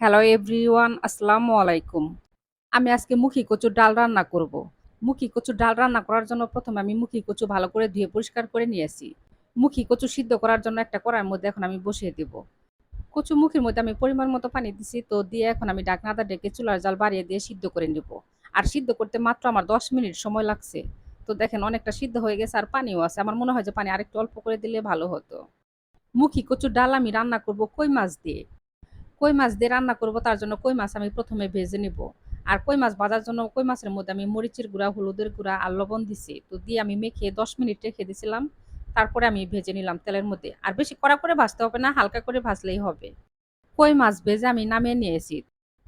Hello everyone আসসালামু আলাইকুম আমি আজকে মুখী কচুর ডাল রান্না করব। মুখী কচুর ডাল রান্না করার জন্য প্রথমে আমি মুখী কচু ভালো করে ধুয়ে পরিষ্কার করে নিয়েছি। মুখী কচু সিদ্ধ করার জন্য একটা কড়াইয়ের মধ্যে এখন আমি বসিয়ে দেব। কচু মুখের মধ্যে আমি পরিমাণ মতো পানি দিছি, তো দিয়ে এখন আমি ডাকনাদা ডেকে চুলার জাল বাড়িয়ে দিয়ে সিদ্ধ করে নেব। আর সিদ্ধ করতে মাত্র আমার দশ মিনিট সময় লাগছে। তো দেখেন অনেকটা সিদ্ধ হয়ে গেছে আর পানিও আছে। আমার মনে হয় যে পানি আরেকটু অল্প করে দিলে ভালো হতো। মুখী কচুর ডাল আমি রান্না করব কই মাছ দিয়ে? কই মাছ দিয়ে রান্না করব, তার জন্য কই মাছ আমি প্রথমে ভেজে নিব। আর কই মাছ ভাজার জন্য কই মাছের মধ্যে আমি মরিচের গুঁড়া, হলুদের গুঁড়া আর লবণ দিছি। তো দিয়ে আমি মেখে দশ মিনিট রেখে দিয়েছিলাম তারপরে আমি ভেজে নিলাম তেলের মধ্যে। আর বেশি কড়া করে ভাজতে হবে না, হালকা করে ভাজলেই হবে। কই মাছ ভেজে আমি নামিয়ে নিয়েছি।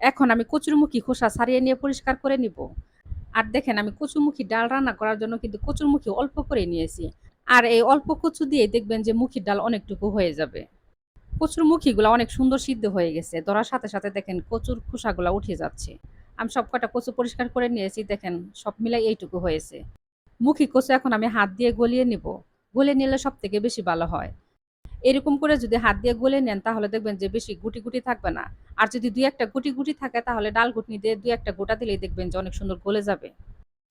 এখন আমি কচুরমুখী খোসা ছাড়িয়ে নিয়ে পরিষ্কার করে নিব। আর দেখেন আমি কচুমুখী ডাল রান্না করার জন্য কিন্তু কচুরমুখী অল্প করে নিয়েছি। আর এই অল্প কচু দিয়ে দেখবেন যে মুখির ডাল অনেকটুকু হয়ে যাবে। কচুর মুখিগুলো অনেক সুন্দর সিদ্ধ হয়ে গেছে। ধরার সাথে সাথে দেখেন কচুর খোসাগুলো উঠে যাচ্ছে। আমি সব কটা কচু পরিষ্কার করে নিয়েছি, দেখেন সব মিলাই এইটুকু হয়েছে। মুখি কচু এখন আমি হাত দিয়ে গলিয়ে নিব। গলিয়ে নিলে সব থেকে বেশি ভালো হয়। এরকম করে যদি হাত দিয়ে গলে নেন, তাহলে দেখবেন যে বেশি গুটি গুটি থাকবে না। আর যদি দুই একটা গুটি গুটি থাকে, তাহলে ডাল গুটনি দিয়ে দুই একটা গোটা দিলেই দেখবেন যে অনেক সুন্দর গলে যাবে।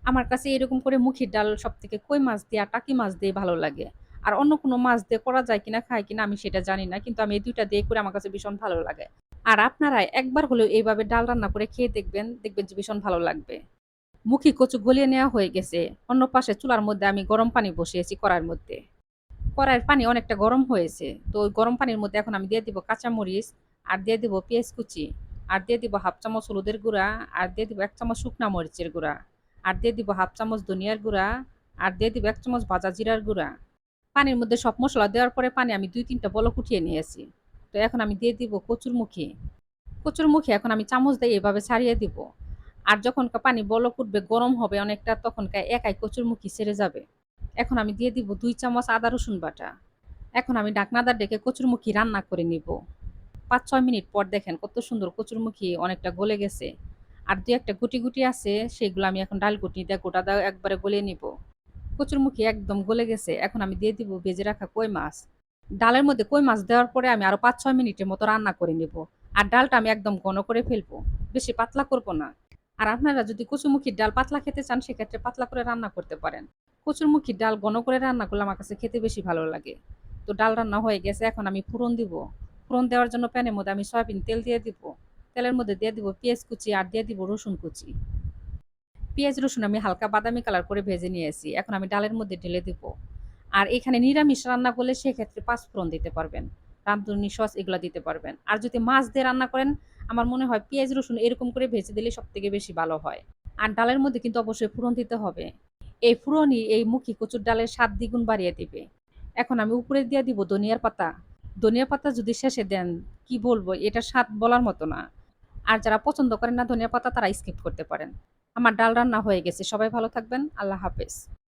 আমার কাছে এরকম করে মুখির ডাল সব থেকে কই মাছ দিয়ে আর টাকি মাছ দিয়ে ভালো লাগে। আর অন্য কোনো মাছ দিয়ে করা যায় কিনা, খায় কিনা আমি সেটা জানি না, কিন্তু আমি এই দুইটা দিয়ে করে আমার কাছে ভীষণ ভালো লাগে। আর আপনারা একবার হলেও এইভাবে ডাল রান্না করে খেয়ে দেখবেন দেখবেন যে ভীষণ ভালো লাগবে। মুখি কচু গলিয়ে নেওয়া হয়ে গেছে। অন্য পাশে চুলার মধ্যে আমি গরম পানি বসিয়েছি কড়াইয়ের মধ্যে। কড়াইয়ের পানি অনেকটা গরম হয়েছে, তো ওই গরম পানির মধ্যে এখন আমি দিয়ে দিব কাঁচামরিচ, আর দিয়ে দিব পেঁয়াজ কুচি, আর দিয়ে দিব হাফ চামচ হলুদের গুঁড়া, আর দিয়ে দিব এক চামচ শুকনা মরিচের গুঁড়া, আর দিয়ে দিব হাফ চামচ ধনিয়ার গুঁড়া, আর দিয়ে দিব এক চামচ ভাজা জিরার গুঁড়া। পানির মধ্যে সব মশলা দেওয়ার পরে পানি আমি দুই তিনটা বলক উঠিয়ে নিয়েছি তো এখন আমি দিয়ে দিব কচুর মুখে কচুর মুখে এখন আমি চামচ দিয়ে এভাবে ছাড়িয়ে দিব। আর যখন পানি বলক উঠবে, গরম হবে অনেকটা, তখন একাই কচুর মুখি ছেড়ে যাবে। এখন আমি দিয়ে দিব দুই চামচ আদা রসুন বাটা। এখন আমি ডাকনাদার ডেকে কচুরমুখী রান্না করে নিব। পাঁচ, ছয় মিনিট পর দেখেন কত সুন্দর কচুরমুখী অনেকটা গলে গেছে। আর দু একটা গুটি গুটি আছে, সেগুলো আমি এখন ডাল গুটি দিয়ে গোটা দাও একবারে গলিয়ে নিব। কচুরমুখী একদম গলে গেছে, এখন আমি দিয়ে দিব ভেজে রাখা কই মাছ। ডালের মধ্যে কই মাছ দেওয়ার পরে আমি আরও পাঁচ ছয় মিনিটের মতো রান্না করে নেব। আর ডালটা আমি একদম ঘন করে ফেলব, বেশি পাতলা করব না। আর আপনারা যদি কচুমুখির ডাল পাতলা খেতে চান, সেক্ষেত্রে পাতলা করে রান্না করতে পারেন। কচুরমুখির ডাল ঘন করে রান্না করলে আমার কাছে খেতে বেশি ভালো লাগে। তো ডাল রান্না হয়ে গেছে, এখন আমি ফুরন দিব। ফুরন দেওয়ার জন্য প্যানের মধ্যে আমি সয়াবিন তেল দিয়ে দিব। তেলের মধ্যে দিয়ে দিব পেঁয়াজ কুচি আর দিয়ে দিব রসুন কুচি। পেঁয়াজ, রসুন আমি হালকা বাদামি কালার করে ভেজে নিয়েছি। এখন আমি ডালের মধ্যে ঢেলে দিব। আর এখানে নিরামিষ রান্না করলে সেক্ষেত্রে পাঁচফোড়ন দিতে পারবেন। রামধনি সস এগুলো দিতে পারবেন। আর যদি মাছ দিয়ে রান্না করেন, আমার মনে হয় পেঁয়াজ, রসুন এরকম করে ভেজে দিলে সব থেকে বেশি ভালো হয়। আর ডালের মধ্যে কিন্তু অবশ্যই ফোড়ন দিতে হবে। এই ফোড়নই এই মুখী কচুর ডালের স্বাদ দ্বিগুণ বাড়িয়ে দিবে। এখন আমি উপরে দিয়ে দিব ধনিয়ার পাতা। ধনিয়া পাতা যদি শেষে দেন, কি বলব? এটা স্বাদ বলার মতো না। আর যারা পছন্দ করেন না ধনিয়া পাতা, তারা স্কিপ করতে পারেন। আমার ডাল রান্না হয়ে গেছে। সবাই ভালো থাকবেন। আল্লাহ হাফেজ।